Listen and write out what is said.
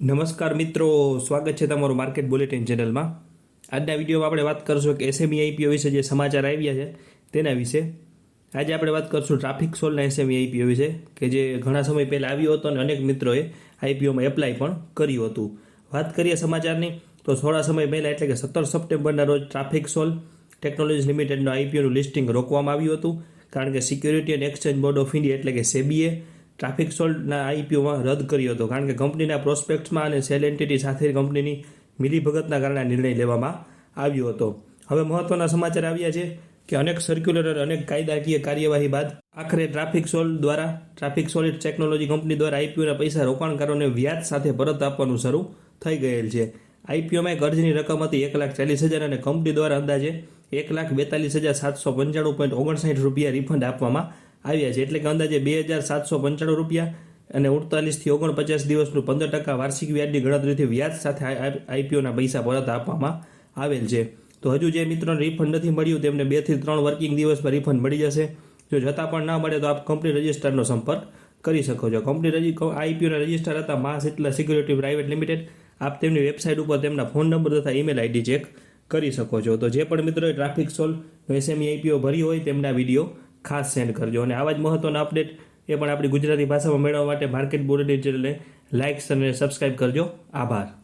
નમસ્કાર મિત્રો, સ્વાગત છે તમારું માર્કેટ બુલેટિન ચેનલમાં આજના વિડીયોમાં આપણે વાત કરશું કે એસએમઈ આઈપીઓ વિશે જે સમાચાર આવ્યા છે તેના વિશે. આજે આપણે વાત કરશું ટ્રાફિક સોલના એસએમઈ આઈપીઓ વિશે, કે જે ઘણા સમય પહેલાં આવ્યો હતો અને અનેક મિત્રોએ આઈપીઓમાં એપ્લાય પણ કર્યું હતું. વાત કરીએ સમાચારની, તો થોડા સમય પહેલાં, એટલે કે સત્તર સપ્ટેમ્બરના રોજ ટ્રાફિક સોલ ટેકનોલોજી લિમિટેડનું આઈપીઓનું લિસ્ટિંગ રોકવામાં આવ્યું હતું. કારણ કે security and exchange board of India એટલે કે સેબીએ ટ્રાફિક સોલ્ટના આઈપીઓમાં રદ કર્યો હતો. કારણ કે કંપનીના પ્રોસ્પેક્ટ્સમાં અને સેલ એન્ટિટી સાથે કંપનીની મિલીભગતના કારણે નિર્ણય લેવામાં આવ્યો હતો. હવે મહત્વના સમાચાર આવ્યા છે કે અનેક સર્ક્યુલર અનેક કાયદાકીય કાર્યવાહી બાદ આખરે ટ્રાફિક સોલ દ્વારા, ટ્રાફિક સોલિડ ટેકનોલોજી કંપની દ્વારા આઈપીઓના પૈસા રોકાણકારોને વ્યાજ સાથે પરત આપવાનું શરૂ થઈ ગયેલ છે. આઈપીઓમાં એક અરજીની રકમ હતી એક લાખ ચાલીસ હજાર અને કંપની દ્વારા અંદાજે એક લાખ બેતાલીસ હજાર સાતસો પંચાણું પોઈન્ટ ઓગણસાઠ રૂપિયા રિફંડ આપવામાં આવ્યા છે. એટલે કે અંદાજે બે હજાર સાતસો પંચાણું રૂપિયા અને ઉડતાલીસથી ઓગણપચાસ દિવસનું પંદર ટકા વાર્ષિક વ્યાજની ગણતરીથી વ્યાજ સાથે આઈપીઓના પૈસા પરત આપવામાં આવેલ છે. તો હજુ જે મિત્રોને રિફંડ નથી મળ્યું, તેમને બેથી ત્રણ વર્કિંગ દિવસમાં રિફંડ મળી જશે. જો જતા પણ ના મળે તો આપ કંપની રજિસ્ટરનો સંપર્ક કરી શકો છો. કંપની રજી આઈપીઓના રજિસ્ટર હતા મા શીતલા સિક્યુરિટી પ્રાઇવેટ લિમિટેડ આપ તેમની વેબસાઇટ ઉપર તેમના ફોન નંબર તથા ઈમેલ આઈડી ચેક કરી શકો છો. તો જે પણ મિત્રોએ ટ્રાફિક સોલ એસએમઈ આઈપીઓ ભરી હોય તેમના વીડિયો ખાસ સેન્ડ કરજો. અને આવા જ મહત્વના અપડેટ એ પણ આપણી ગુજરાતી ભાષામાં મેળવવા માટે માર્કેટ બોર્ડની ચેનલને લાઇક્સ અને સબસ્ક્રાઇબ કરજો. આભાર.